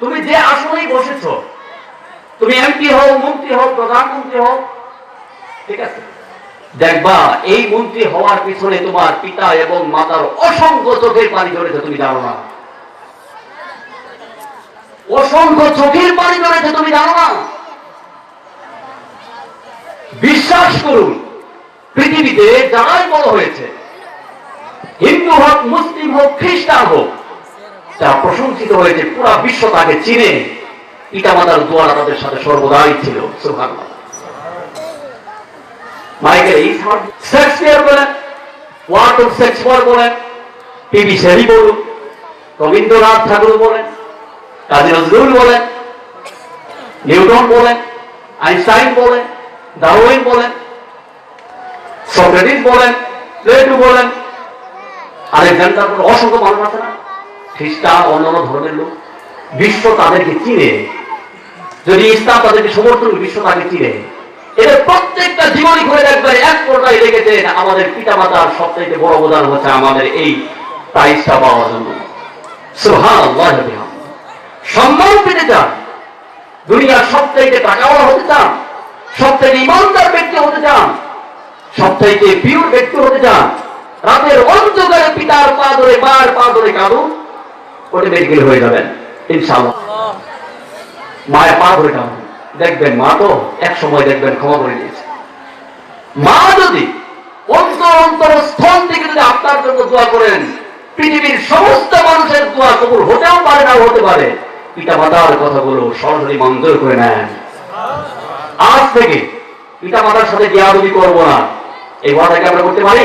তুমি যে আসনেই বসেছ, তুমি এমপি হও, মন্ত্রী হও, প্রধানমন্ত্রী হও, ঠিক আছে? দেখবা, এই মন্ত্রী হওয়ার পিছনে তোমার পিতা এবং মাতার অসংখ্য চোখের পানি ঝরেছে তুমি জানো না। অসংখ্য চোখের পানি ঝরেছে তুমি জানো না। বিশ্বাস করুন, পৃথিবীতে যারাই বড় হয়েছে, হিন্দু হোক, মুসলিম হোক, খ্রিস্টান হোক যা প্রশংসিত হয়েছে, পুরা বিশ্ব তাকে চিনে। পিতামাতার দোয়ারা তাদের সাথে সর্বদাই ছিল মাইকেল ইসহাক, শেক্সপিয়ার বলেন ওয়ার্ড অফ শেক্সপিয়ার বলুন, রবীন্দ্রনাথ ঠাকুর বলেন, কাজী নজরুল বলেন, নিউটন বলেন, আইনস্টাইন বলেন, ডারউইন বলেন, সক্রেটিস বলেন, প্লেটো বলেন, আলেকজান্ডার বলেন, অসংখ্য মানুষ আছে না? খ্রিস্টান অন্যান্য ধর্মের লোক, বিশ্ব তাদেরকে চিনে। যদি ইসলাম তাদেরকে সমর্থন বিশ্ব তাকে চিনে। এদের প্রত্যেকটা জীবনী করে দেখবে এক পর্যায়ে রেখেছে আমাদের পিতা মাতার সবথেকে বড় অবদান হচ্ছে আমাদের এই প্রাইজটা পাওয়ার জন্য। সম্মান পেতে চান। দুনিয়ার সব সবথেকে টাকাওয়ালা হতে চান। সব সবথেকে ইমানদার ব্যক্তি হতে চান। সব সবথেকে পিওর ব্যক্তি হতে চান। রাতের অন্ধকারে পিতার পা ধরে মার পা ধরে কাঁদুন। ওটা মেডিকেল হয়ে যাবেন মায়ের পা ধরে দেখবেন মা তো এক সময় দেখবেন ক্ষমা করে দিয়েছে। মা যদি অন্তর অন্তর স্থল থেকে যদি আপনার জন্য দোয়া করেন, পৃথিবীর সমস্ত মানুষের দোয়া কবুল হতেও পারে না হতে পারে। পিতা মাতার কথাগুলো সরাসরি মঞ্জুর করে নেন। আজ থেকে পিতা মাতার সাথে বিয়াদবি করব না। এই ওয়াদাকে আমরা করতে পারি?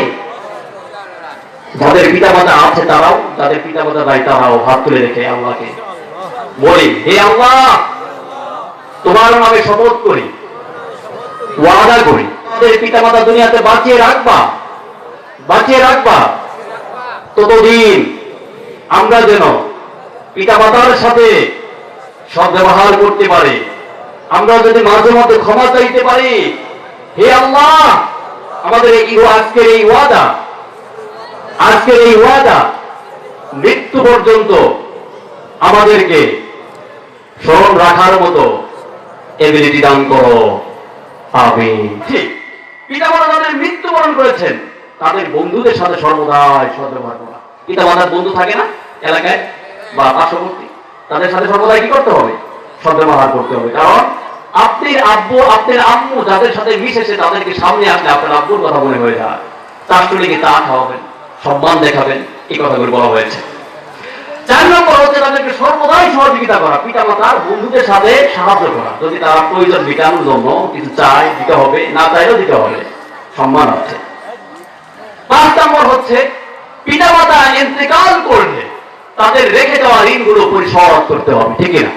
যাদের পিতা মাতা আছে তারাও তাদের পিতা মাতা নাই তারাও হাত তুলে রেখে আল্লাহকে বলি, হে আল্লাহ, তোমার নামে শপথ করি, ওয়াদা করি আমাদের পিতা মাতা দুনিয়াতে বাঁচিয়ে রাখবা বাঁচিয়ে রাখবা। ততদিন আমরা যেন পিতা মাতার সাথে সদ্ব্যবহার করতে পারি, আমরা যদি মাঝে মধ্যে ক্ষমা চাইতে পারি, হে আল্লাহ, আমাদের এই আজকের এই ওয়াদা আজকের এই ওয়াদা মৃত্যু পর্যন্ত আমাদেরকে স্মরণ রাখার মতো এবিলিটি দান করো। যাদের মৃত্যুবরণ করেছেন, তাদের বন্ধুদের সাথে সর্বদাই সদ্ব্যবহার করা। পিতামাতার বন্ধু থাকে না এলাকায় বা পার্শ্ববর্তী, তাদের সাথে সর্বদাই কি করতে হবে? সদ্ব্যবহার করতে হবে। কারণ আপনার আব্বু, আপনার আম্মু যাদের সাথে মিশেছে, তাদেরকে সামনে আসলে আপনার আব্বুর কথা মনে হয়ে যায়। তার সঙ্গে তা খাওয়াবেন। সম্মান দেখাবেন, এই কথাগুলো বলা হয়েছে। চার নম্বর হচ্ছে তাদেরকে সর্বদাই সহযোগিতা করা পিতা মাতার বন্ধুদের সাথে সাহায্য করা। যদি তারা প্রয়োজন মেটানোর জন্য কিছু চায়, দিতে হবে, না চাইলেও দিতে হবে। সম্মান আছে। পাঁচ নম্বর হচ্ছে পিতা মাতা ইন্তেকাল করলে তাদের রেখে দেওয়া ঋণগুলো পরিশোধ করতে হবে, ঠিক না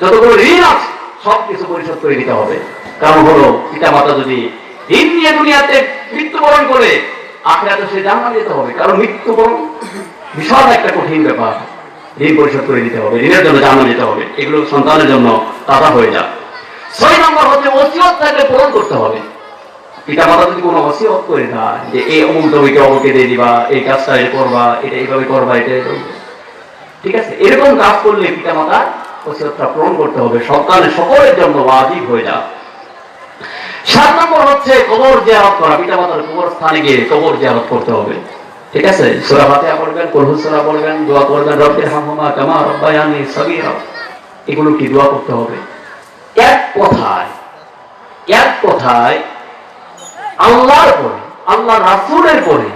যতগুলো ঋণ আছে সব কিছু পরিশোধ করে দিতে হবে। কারণ হলো পিতা মাতা যদি ঋণ নিয়ে দুনিয়াতে মৃত্যুবরণ করে আখড়াতে সে জানা যেতে হবে। কারণ মৃত্যুবরণ বিশাল একটা কঠিন ব্যাপার। ঋণ পরিশোধ করে দিতে হবে, ঋণের জন্য জানা যেতে হবে। এগুলো সন্তানের জন্য তাতা হয়ে যাক। ছয় নম্বর হচ্ছে ওসিয়ত থাকলে পূরণ করতে হবে। পিতা মাতা যদি কোনো ওসিয়ত করে দেয় যে এই অমুক জমিকে অমুকে দিয়ে দিবা, এই কাজটা করবা, এটা এইভাবে করবা, এটা ঠিক আছে? এরকম কাজ করলে পিতা মাতার ওসিয়তটা পূরণ করতে হবে। সন্তানের সকলের জন্য ওয়াজিব হয়ে যাক। সাত নম্বর হচ্ছে কবর জিয়ারত করা, পিতা মাতার কবর স্থানে গিয়ে কবর জিয়ারত করতে হবে। ঠিক আছে? সূরা ফাতিহা পড়বেন কুলহু সূরা পড়বেন, দোয়া করবেন রব্বির হামহুমা কামা রাব্বায়ানি সগীরা। এগুলো কি দোয়া করতে হবে? এক কথায় এক কথায় আল্লাহর পরে, আল্লাহ রাসূলের পরে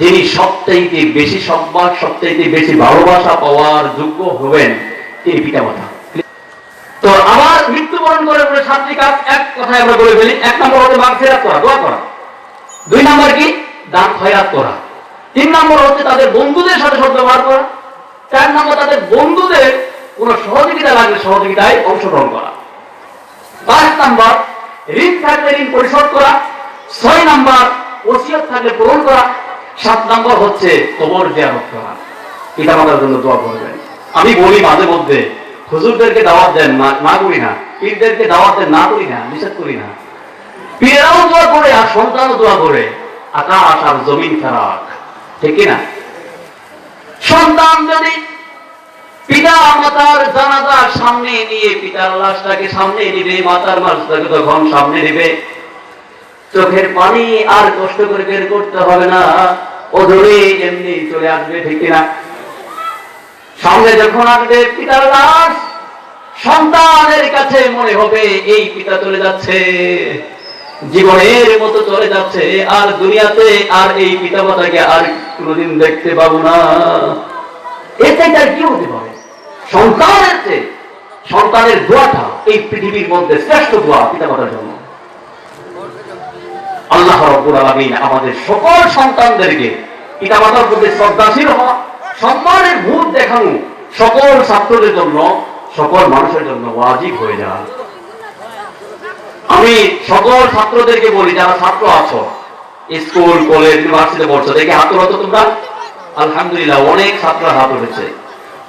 যিনি সবচাইতে বেশি সম্মান, সবচাইতে বেশি ভালোবাসা পাওয়ার যোগ্য হবেন তিনি পিতামাতা তো আবার মৃত্যুবরণ করে বলে সাতটি কাজ, এক কথায় আমরা বলে ফেলি, এক নম্বর হচ্ছে মাঘ ফেরাত করা, দোয়া করা। দুই নম্বর কি? দান খয়রাত করা। তিন নম্বর হচ্ছে তাদের বন্ধুদের সাথে সদ্ব্যবহার করা। চার নম্বর, তাদের বন্ধুদের কোনো সহযোগিতা লাগলে সহযোগিতায় অংশগ্রহণ করা। পাঁচ নম্বর, ঋণ থাকলে ঋণ পরিশোধ করা। ছয় নাম্বার, ওসিয়ত থাকলে পূরণ করা। সাত নম্বর হচ্ছে কবর জিয়ারত করা। পিতা মাতার জন্য দোয়া করবেন। আমি বলি মাঝে মধ্যে হুজুরদেরকে দাওয়াত দেন না- না করি না, পীরদেরকে দাওয়াত দেন না করি না, নিষেধ করি না। পীরেরাও দোয়া করে আর সন্তানও দোয়া করে। আকাশ আর জমিন খারাপ ঠিক না সন্তান যদি পিতা মাতার জানাজার সামনে নিয়ে পিতার লাশটাকে সামনে নিবে, মাতার তখন সামনে নিবে। চোখের পানি আর কষ্ট করে বের করতে হবে না। ও ধরে এমনি চলে আসবে, ঠিক কিনা? সামনে যখন আসবে পিতার লাশ, সন্তানের কাছে মনে হবে এই পিতা চলে যাচ্ছে। জীবনের মতো চলে যাচ্ছে। আর দুনিয়াতে আর এই পিতা মাতাকে আর কোনোদিন দেখতে পাবো না। এতে তার কি হতে পারে? সন্তানের সন্তানের দোয়াটা এই পৃথিবীর মধ্যে শ্রেষ্ঠ দোয়া পিতা মাতার জন্য। আল্লাহ রব্বুল আলামিন আমাদের সকল সন্তানদেরকে পিতামাতার প্রতি শ্রদ্ধাশীল হওয়া সম্মানের ভূত দেখানো সকল ছাত্রদের জন্য সকল মানুষের জন্য ওয়াজিব হয়ে যায়। আমি সকল ছাত্রদেরকে বলি যারা ছাত্র আছো স্কুল কলেজ ইউনিভার্সিটি পড়ছো দেখে হাত তোলো তোমরা? আলহামদুলিল্লাহ অনেক ছাত্র হাত উঠেছে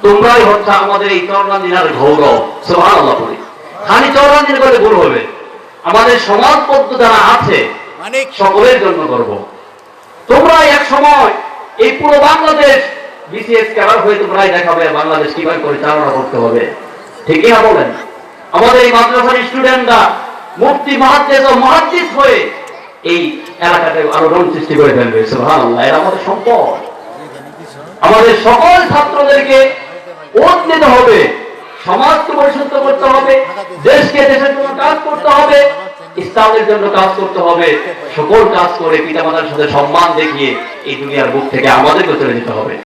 তোমরাই হচ্ছে আমাদের এই চরণাদিনার গৌরব সোহান আল্লাহ বলি। খালি চরণাদিন করে ভুল হবে। আমাদের সমাজবদ্ধ যারা আছে মানিক। সকলের জন্য করব তোমরা এক সময় এই পুরো বাংলাদেশ বিসিএস ক্যাডার হয়ে তোমরাই দেখাবে বাংলাদেশ কীভাবে পরিচালনা করতে হবে। ঠিকই না বলেন? আমাদের এই মাদ্রাসার স্টুডেন্টরা মুফতি ও হয়ে এই আলোড়ন সৃষ্টি করে ফেলবে। সুবহানাল্লাহ আমাদের সম্পদ আমাদের সকল ছাত্রদেরকে ওত দিতে হবে, সমাজকে পরিশুদ্ধ করতে হবে, দেশকে, দেশের জন্য কাজ করতে হবে, ইসলামের জন্য কাজ করতে হবে, সকল কাজ করে পিতামাতার সাথে সম্মান দেখিয়ে এই দুনিয়ার বুক থেকে আমাদেরকে চলে যেতে হবে।